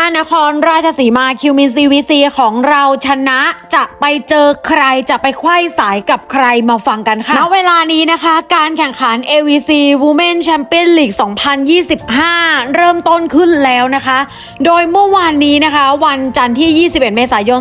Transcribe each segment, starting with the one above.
ถ้านครราชสีมาคิวมินซีวีซีของเราชนะจะไปเจอใครจะไปไขว้สายกับใครมาฟังกันค่ะณเวลานี้นะคะ การแข่งขัน AVC Women Champion League 2025 เริ่มต้นขึ้นแล้วนะคะ โดยเมื่อวานนี้นะคะ วันจันทร์ที่ 21 เมษายน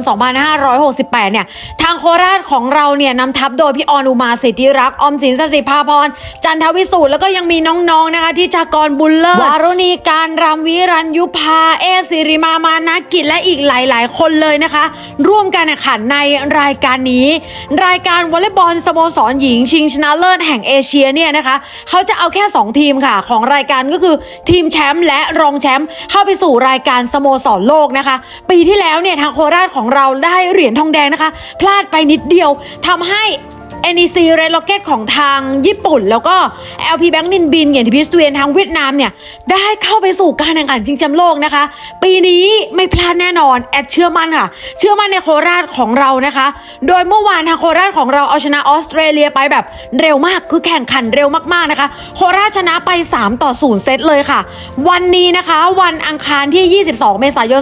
2568 เนี่ย ทางโคราชของเราเนี่ยนำทัพโดยพี่ออนอุมาสิทธิรักษ์ออมสินสสิภาพร จันทวิสูตรแล้วก็ยังมีน้องๆนะคะที่จากรบุญเลิศวารุณีการรำวิรัญยุพาเอสิริมามานากิจและอีกหลาย ๆ คนเลยนะคะ ร่วมการแข่งขันในรายการนี้ รายการวอลเลย์บอลสโมสรหญิงชิงชนะเลิศแห่งเอเชียเนี่ยนะคะเขาจะเอาแค่ 2 ทีมค่ะ ของรายการก็คือทีมแชมป์และรองแชมป์เข้าไปสู่รายการสโมสรโลกนะคะ ปีที่แล้วเนี่ยทางโคราชของเราได้เหรียญทองแดงนะคะ พลาดไปนิดเดียวทำให้ NEC Red Rocket ของทางญี่ปุ่น แล้วก็ LP Bank นินบินอย่างที่พิสตูเอนทางเวียดนามเนี่ย ได้เข้าไปสู่การแข่งขันชิงแชมป์โลกนะคะ ปีนี้ไม่พลาดแน่นอน แอดเชื่อมั่นค่ะ เชื่อมั่นในโคราชของเรานะคะ โดยเมื่อวานทางโคราชของเราเอาชนะออสเตรเลียไปแบบเร็วมากคือแข่งขันเร็วมากๆนะคะ โคราชชนะไป 3 ต่อ 0 เซตเลยค่ะ วันนี้นะคะวันอังคารที่ 22 เมษายน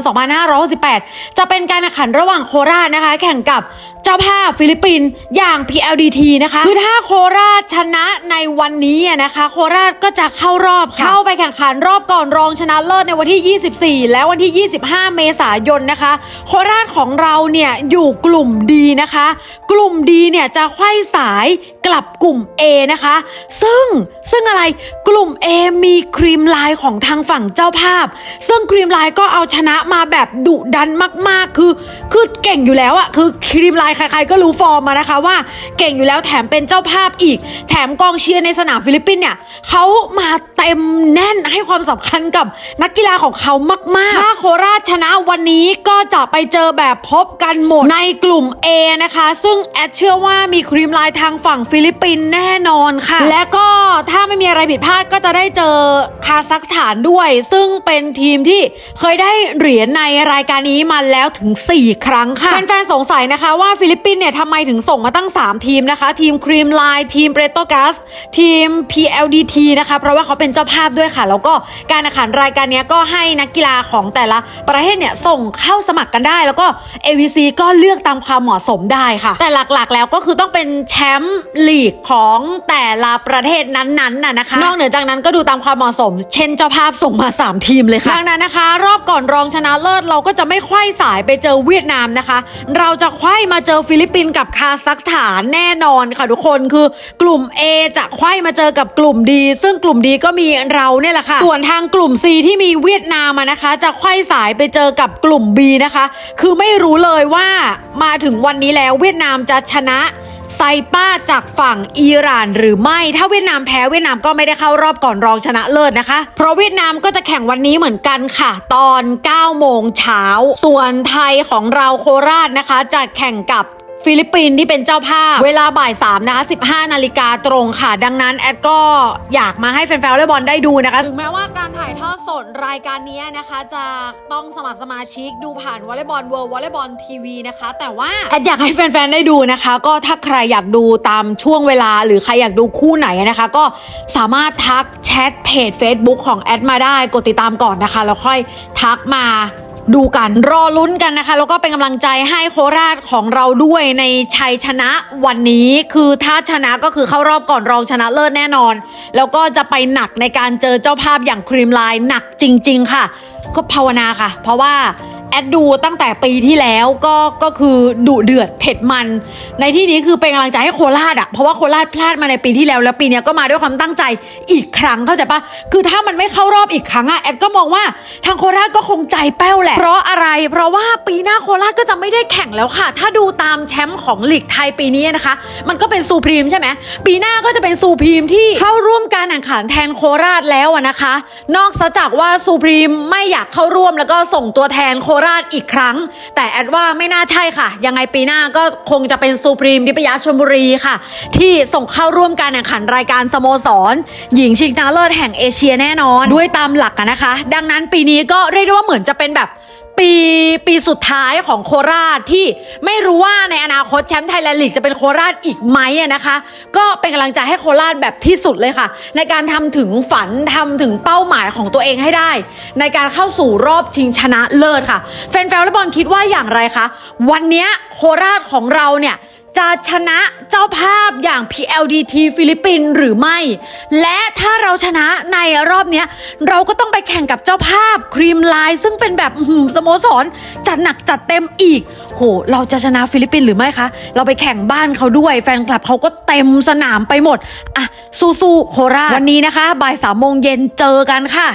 2568 จะเป็นการแข่งขันระหว่างโคราชนะคะ แข่งกับเจ้าภาพฟิลิปปินส์อย่าง PLDT นะคะ คือถ้าโคราชชนะในวันนี้อะนะคะ โคราชก็จะเข้ารอบค่ะเข้าไปแข่งขันรอบก่อนรองชนะเลิศในวันที่ 24 และวันที่ 25 เมษายนนะคะ โคราชของเราเนี่ยอยู่กลุ่มดีนะคะ กลุ่มดีเนี่ยจะไขว้สายกลับกลุ่ม A นะคะ ซึ่งซึ่งอะไรกลุ่ม A มีครีมไลน์ของทางฝั่งเจ้าภาพ ซึ่งครีมไลน์ก็เอาชนะมาแบบดุดันมากๆ คือคือเก่งอยู่แล้วอะคือครีมไลน์ใครๆก็รู้ฟอร์มมานะคะว่าเก่งอยู่แล้วแถมเป็นเจ้าภาพอีก แถมกองเชียร์ในสนามฟิลิปปินส์เนี่ยเขามาเต็มแน่นให้ความสำคัญกับนักกีฬาของเขามากๆ ถ้าโคราชชนะวันนี้ก็จะไปเจอแบบพบกันหมดในกลุ่ม A นะคะ ซึ่งแอดเชื่อว่ามีครีมไลน์ทางฝั่งฟิลิปปินส์แน่นอนค่ะ และก็ถ้าไม่มีอะไรผิดพลาดก็จะได้เจอคาซัคสถานด้วย ซึ่งเป็นทีมที่เคยได้เหรียญในรายการนี้มาแล้วถึง 4 ครั้งค่ะแฟนๆสงสัยนะคะว่าฟิลิปปินส์เนี่ยทำไมถึงส่งมาตั้ง 3 ทีมนะคะ ทีมครีมไลน์ทีมเบรโตกัสทีม PLDT นะคะเพราะว่าเขาเป็นเจ้าภาพด้วยค่ะ แล้วก็การแข่งขันรายการนี้ก็ให้นักกีฬาของแต่ละประเทศเนี่ยส่งเข้าสมัครกันได้ แล้วก็ AVC ก็เลือกตามความเหมาะสมได้ค่ะ แต่หลักๆ แล้วก็คือต้องเป็นแชมป์ลีกของแต่ละประเทศนั้นๆน่ะนะคะ นอกเหนือจากนั้นก็ดูตามความเหมาะสม เช่นเจ้าภาพส่งมา 3 ทีมเลยค่ะดังนั้นนะคะ รอบก่อนรองชนะเลิศเราก็จะไม่ไขว้สายไปเจอเวียดนามนะคะ เราจะไขว้มาเจอฟิลิปปินส์กับคาซัคสถานแน่นอนค่ะทุกคนคือกลุ่ม A จะไขว้มาเจอกับกลุ่ม D ซึ่งกลุ่ม D ก็มีเราเนี่ยแหละค่ะ ส่วนทางกลุ่ม C ที่มีเวียดนามนะคะ จะไขว้สายไปเจอกับกลุ่ม B นะคะ คือไม่รู้เลยว่ามาถึงวันนี้แล้วเวียดนามจะชนะไซป้าจากฝั่งอิหร่านหรือไม่ ถ้าเวียดนามแพ้เวียดนามก็ไม่ได้เข้ารอบก่อนรองชนะเลิศนะคะ เพราะเวียดนามก็จะแข่งวันนี้เหมือนกันค่ะ ตอน9โมงเช้า ส่วนไทยของเราโคราชนะคะ จะแข่งกับ ฟิลิปปินส์ที่เป็นเจ้าภาพ เวลาบ่าย3นะคะ15 นาฬิกาตรงค่ะ ดังนั้นแอดก็อยากมาให้แฟนๆวอลเลย์บอลได้ดูนะคะถึงแม้ว่าการถ่ายทอดสดรายการนี้นะคะจะต้องสมัครสมาชิกดูผ่านวอลเลย์บอลเวิร์วอลเลย์บอลทีวีนะคะ แต่ว่าแอดอยากให้แฟนๆได้ดูนะคะ ก็ถ้าใครอยากดูตามช่วงเวลา หรือใครอยากดูคู่ไหนนะคะ ก็สามารถทักแชทเพจ Facebook ของแอดมาได้กดติดตามก่อนนะคะแล้วค่อยทักมา ดูกันรอลุ้นกันนะคะ แล้วก็เป็นกำลังใจให้โคราชของเราด้วยในชัยชนะวันนี้คือถ้าชนะก็คือเข้ารอบก่อนรองชนะเลิศแน่นอน แล้วก็จะไปหนักในการเจอเจ้าภาพอย่างครีมไลน์หนักจริง ๆ ค่ะ ก็ภาวนาค่ะ เพราะว่า อดดูตั้งแต่ปีที่แล้วก็ก็คือดุเดือดเผ็ดมัน ในที่นี้คือเป็นกำลังใจให้โคราชอะเพราะว่าโคราชพลาดมาในปีที่แล้ว แล้วปีนี้ก็มาด้วยความตั้งใจอีกครั้งเข้าใจปะคือถ้ามันไม่เข้ารอบอีกครั้งอะแอดก็มองว่าทางโคราชก็คงใจแป้วแหละ เพราะอะไร เพราะว่าปีหน้าโคราชก็จะไม่ได้แข่งแล้วค่ะ ถ้าดูตามแชมป์ของลีกไทยปีนี้นะคะ มันก็เป็นซูพรีมใช่ไหมปีหน้าก็จะเป็นซูพรีมที่เข้าร่วมการแข่งขันแทนโคราชแล้วนะคะ นอกจากว่าซูพรีมไม่อยากเข้าร่วมแล้วก็ส่งตัวแทนโคราชอีกครั้ง แต่แอดว่าไม่น่าใช่ค่ะ ยังไงปีหน้าก็คงจะเป็นซูพรีมดิปยาชลบุรีค่ะ ที่ส่งเข้าร่วมการแข่งขันรายการสโมสร หญิงชิงชนะเลิศแห่งเอเชียแน่นอน ด้วยตามหลักนะคะ ดังนั้นปีนี้ก็เรียกได้ว่าเหมือนจะเป็นแบบ ปีปีสุดท้ายของโคราชที่ไม่รู้ว่าในอนาคตแชมป์ไทยแลนด์ลีกจะเป็นโคราชอีกไหมนะคะ ก็เป็นกำลังใจให้โคราชแบบที่สุดเลยค่ะ ในการทำถึงฝันทำถึงเป้าหมายของตัวเองให้ได้ ในการเข้าสู่รอบชิงชนะเลิศค่ะ แฟนๆวอลเลย์บอลคิดว่าอย่างไรคะวันนี้โคราชของเราเนี่ย จะชนะเจ้าภาพอย่าง PLDT ฟิลิปปินส์หรือไม่ และถ้าเราชนะในรอบนี้เราก็ต้องไปแข่งกับเจ้าภาพครีมไลน์ซึ่งเป็นแบบสโมสรจัดหนักจัดเต็มอีก โห เราจะชนะฟิลิปปินส์หรือไม่คะ เราไปแข่งบ้านเขาด้วย แฟนคลับเขาก็เต็มสนามไปหมด อะ สู้ๆโคราชวันนี้นะคะบ่ายสามโมงเย็นเจอกันค่ะ